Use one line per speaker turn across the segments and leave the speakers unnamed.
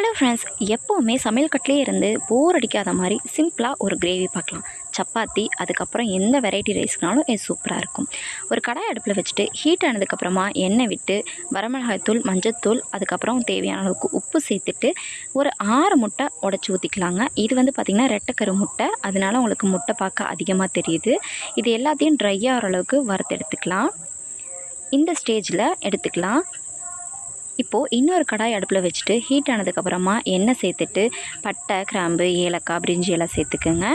Hello friends எப்போவுமே சமையல் கட்டிலே இருந்து போர் அடிக்காத மாதிரி சிம்பிளாக ஒரு கிரேவி பார்க்கலாம். சப்பாத்தி அதுக்கப்புறம் எந்த வெரைட்டி ரைஸ்னாலும் இது சூப்பராக இருக்கும். ஒரு கடாய் அடுப்பில் வச்சுட்டு ஹீட் ஆனதுக்கப்புறமா எண்ணெய் விட்டு வரமிளகாய்த்தூள் மஞ்சத்தூள் அதுக்கப்புறம் தேவையான அளவுக்கு உப்பு சேர்த்துட்டு ஒரு ஆறு முட்டை உடச்சி ஊற்றிக்கலாங்க இது வந்து பார்த்திங்கன்னா ரெட்டைக்கரு முட்டை. அதனால உங்களுக்கு முட்டை பார்க்க அதிகமாக தெரியுது. இது எல்லாத்தையும் ட்ரை ஆகிற அளவுக்கு வறுத்து எடுத்துக்கலாம். இந்த ஸ்டேஜில் எடுத்துக்கலாம். இப்போது இன்னொரு கடாய் அடுப்பில் வச்சுட்டு ஹீட் ஆனதுக்கப்புறமா எண்ணெய் சேர்த்துட்டு பட்டை கிராம்பு ஏலக்காய் பிரிஞ்சி எல்லாம் சேர்த்துக்குங்க.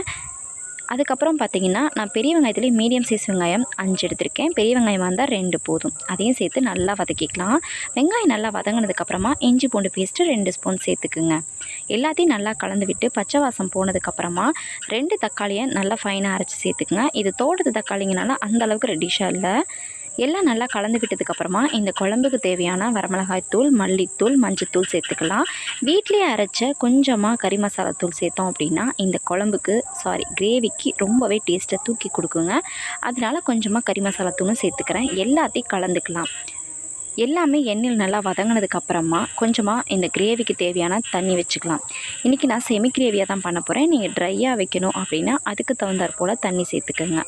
அதுக்கப்புறம் பார்த்தீங்கன்னா நான் பெரிய வெங்காயத்துலேயே மீடியம் சைஸ் வெங்காயம் அஞ்சு எடுத்திருக்கேன். பெரிய வெங்காயமாக இருந்தால் ரெண்டு போதும். அதையும் சேர்த்து நல்லா வதக்கிக்கலாம். வெங்காயம் நல்லா வதங்கினதுக்கப்புறமா இஞ்சி பூண்டு பேஸ்ட்டு ரெண்டு ஸ்பூன் சேர்த்துக்குங்க. எல்லாத்தையும் நல்லா கலந்து விட்டு பச்சை வாசம் போனதுக்கப்புறமா ரெண்டு தக்காளியை நல்லா ஃபைனாக அரைச்சி சேர்த்துக்குங்க. இது தோட்டத்து தக்காளிங்கனால அந்த அளவுக்கு ரெடிஷாக இல்லை. எல்லாம் நல்லா கலந்து விட்டதுக்கப்புறமா இந்த குழம்புக்கு தேவையான வரமிளகாய் தூள் மல்லித்தூள் மஞ்சத்தூள் சேர்த்துக்கலாம். வீட்டிலே அரைச்ச கொஞ்சமாக கறி மசாலா தூள் சேர்த்தோம் அப்படின்னா இந்த குழம்புக்கு சாரி கிரேவிக்கு ரொம்பவே டேஸ்ட்டை தூக்கி கொடுக்குங்க. அதனால கொஞ்சமாக கறி மசாலா தூளும் சேர்த்துக்கிறேன். எல்லாத்தையும் கலந்துக்கலாம். எல்லாமே எண்ணெயில் நல்லா வதங்கினதுக்கப்புறமா கொஞ்சமாக இந்த கிரேவிக்கு தேவையான தண்ணி வச்சுக்கலாம். இன்றைக்கி நான் செமி கிரேவியாக தான் பண்ண போகிறேன் நீங்கள் ட்ரையாக வைக்கணும் அப்படின்னா அதுக்கு தகுந்தாற் போல் தண்ணி சேர்த்துக்கோங்க.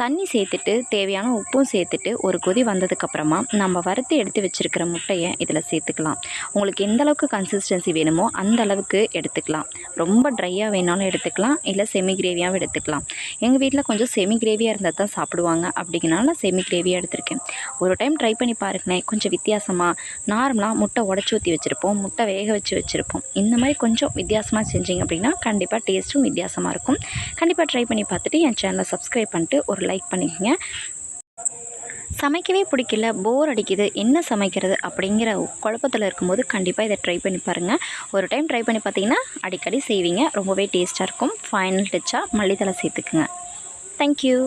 தண்ணி சேர்த்துட்டு தேவையான உப்பும் சேர்த்துட்டு ஒரு கொதி வந்ததுக்கப்புறமா நம்ம வறுத்து எடுத்து வச்சுருக்கிற முட்டையை இதில் சேர்த்துக்கலாம். உங்களுக்கு எந்த அளவுக்கு கன்சிஸ்டன்சி வேணுமோ அந்த அளவுக்கு எடுத்துக்கலாம். ரொம்ப ட்ரையாக வேணாலும் எடுத்துக்கலாம். இல்லை செமி கிரேவியாகவும் எடுத்துக்கலாம். எங்கள் வீட்டில் கொஞ்சம் செமி கிரேவியாக இருந்தால் தான் சாப்பிடுவாங்க. அப்படிங்கிறனால செமி கிரேவியாக எடுத்திருக்கேன். ஒரு டைம் ட்ரை பண்ணி பாருங்களேன். கொஞ்சம் வித்தியாசமாக நார்மலாக முட்டை உடச்சி ஊற்றி வச்சுருப்போம். முட்டை வேக வச்சு வச்சுருப்போம். இந்த மாதிரி கொஞ்சம் வித்தியாசமாக செஞ்சீங்க அப்படின்னா கண்டிப்பாக டேஸ்ட்டும் வித்தியாசமாக இருக்கும். கண்டிப்பாக ட்ரை பண்ணி பார்த்துட்டு என் சேனலை சப்ஸ்கிரைப் பண்ணிட்டு ஒரு லைக் பண்ணிக்கோங்க. சமைக்கவே பிடிக்கல போர் அடிக்குது என்ன சமைக்கிறது அப்படிங்கிற குழப்பத்தில் இருக்கும்போது கண்டிப்பாக இதை ட்ரை பண்ணி பாருங்கள் ஒரு டைம் ட்ரை பண்ணி பார்த்தீங்கன்னா அடிக்கடி செய்வீங்க ரொம்பவே டேஸ்ட்டாக இருக்கும். ஃபைனல் டச்சாக மல்லித்தலை சேர்த்துக்குங்க. தேங்க்யூ